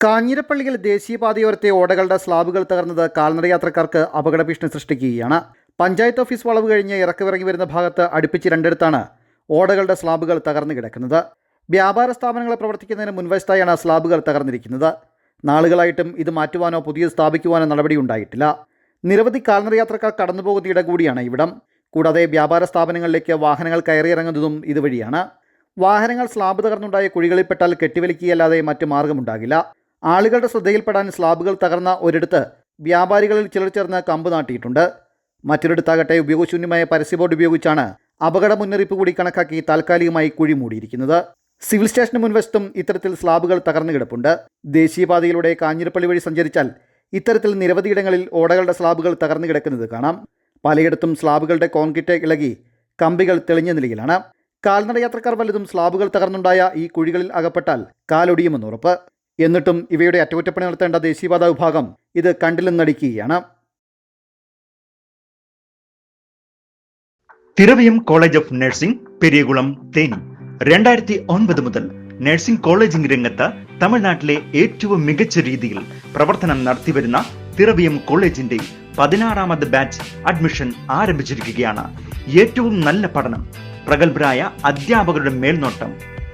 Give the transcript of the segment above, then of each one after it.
കാഞ്ഞിരപ്പള്ളിയിൽ ദേശീയപാതയോരത്തെ ഓടകളുടെ സ്ലാബുകൾ തകർന്നത് കാൽനട യാത്രക്കാർക്ക് അപകട ഭീഷണി സൃഷ്ടിക്കുകയാണ്. പഞ്ചായത്ത് ഓഫീസ് വളവ് കഴിഞ്ഞ് ഇറക്കിറങ്ങി വരുന്ന ഭാഗത്ത് അടുപ്പിച്ച് രണ്ടിടത്താണ് ഓടകളുടെ സ്ലാബുകൾ തകർന്നു കിടക്കുന്നത്. വ്യാപാര സ്ഥാപനങ്ങളെ പ്രവർത്തിക്കുന്നതിന് മുൻവശത്തായാണ് സ്ലാബുകൾ തകർന്നിരിക്കുന്നത്. നാളുകളായിട്ടും ഇത് മാറ്റുവാനോ പുതിയത് സ്ഥാപിക്കുവാനോ നടപടി ഉണ്ടായിട്ടില്ല. നിരവധി കാൽനട യാത്രക്കാർ കടന്നുപോകുന്ന ഇട കൂടിയാണ് ഇവിടം. കൂടാതെ വ്യാപാര സ്ഥാപനങ്ങളിലേക്ക് വാഹനങ്ങൾ കയറിയിറങ്ങുന്നതും ഇതുവഴിയാണ്. വാഹനങ്ങൾ സ്ലാബ് തകർന്നുണ്ടായ കുഴികളിൽപ്പെട്ടാൽ കെട്ടിവലിക്കുകയല്ലാതെ മറ്റു മാർഗമുണ്ടാകില്ല. ആളുകളുടെ ശ്രദ്ധയിൽപ്പെടാൻ സ്ലാബുകൾ തകർന്ന ഒരിടത്ത് വ്യാപാരികളിൽ ചിലർ ചേർന്ന് കമ്പ് നാട്ടിയിട്ടുണ്ട്. മറ്റൊരിടത്താകട്ടെ ഉപയോഗശൂന്യമായ പരസ്യ ബോർഡ് ഉപയോഗിച്ചാണ് അപകട മുന്നറിയിപ്പ് കൂടി കണക്കാക്കി താൽക്കാലികമായി കുഴി മൂടിയിരിക്കുന്നത്. സിവിൽ സ്റ്റേഷന് മുൻവശത്തും ഇത്തരത്തിൽ സ്ലാബുകൾ തകർന്നു കിടപ്പുണ്ട്. ദേശീയപാതയിലൂടെ കാഞ്ഞിരപ്പള്ളി വഴി സഞ്ചരിച്ചാൽ ഇത്തരത്തിൽ നിരവധിയിടങ്ങളിൽ ഓടകളുടെ സ്ലാബുകൾ തകർന്നു കിടക്കുന്നത് കാണാം. പലയിടത്തും സ്ലാബുകളുടെ കോൺക്രീറ്റ് ഇളകി കമ്പികൾ തെളിഞ്ഞ നിലയിലാണ്. കാൽനട യാത്രക്കാർ വല്ലതും സ്ലാബുകൾ തകർന്നുണ്ടായ ഈ കുഴികളിൽ അകപ്പെട്ടാൽ കാലൊടിയുമെന്ന് ഉറപ്പ്. എന്നിട്ടും ഇവയുടെ അറ്റകുറ്റപ്പണി നടത്തേണ്ട ദേശീയപാത വിഭാഗം ഇത് കണ്ടില്ലെന്നടിക്കുകയാണ് Thiravayam college of nursing Periyakulam Theni. രണ്ടായിരത്തി ഒൻപത് മുതൽ നഴ്സിംഗ് കോളേജിംഗ് രംഗത്ത് തമിഴ്നാട്ടിലെ ഏറ്റവും മികച്ച രീതിയിൽ പ്രവർത്തനം നടത്തിവരുന്ന തിറവിയം കോളേജിന്റെ പതിനാറാമത് ബാച്ച് അഡ്മിഷൻ ആരംഭിച്ചിരിക്കുകയാണ്. ഏറ്റവും നല്ല പഠനം പ്രഗത്ഭരായ അധ്യാപകരുടെ മേൽനോട്ടം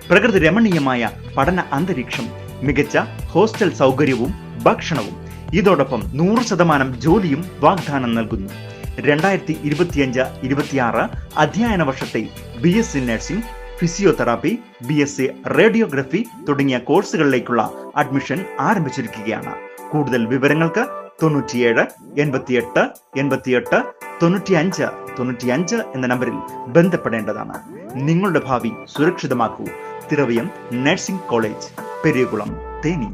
പ്രകൃതി രമണീയമായ പഠന അന്തരീക്ഷം മികച്ച ഹോസ്റ്റൽ സൗകര്യവും ഭക്ഷണവും. ഇതോടൊപ്പം നൂറ് ശതമാനം ജോലിയും വാഗ്ദാനം നൽകുന്നു. രണ്ടായിരത്തി ഇരുപത്തിയഞ്ച് ഇരുപത്തിയാറ് അധ്യയന വർഷത്തെ B S C nursing physiotherapy B S C radiography തുടങ്ങിയ കോഴ്സുകളിലേക്കുള്ള അഡ്മിഷൻ ആരംഭിച്ചിരിക്കുകയാണ്. കൂടുതൽ വിവരങ്ങൾക്ക് തൊണ്ണൂറ്റിയേഴ് എൺപത്തിയെട്ട് എൺപത്തിയെട്ട് തൊണ്ണൂറ്റിയഞ്ച് തൊണ്ണൂറ്റിയഞ്ച് എന്ന നമ്പറിൽ ബന്ധപ്പെടേണ്ടതാണ്. നിങ്ങളുടെ ഭാവി സുരക്ഷിതമാക്കൂ. Thiravayam nursing college. Periyakulam Theni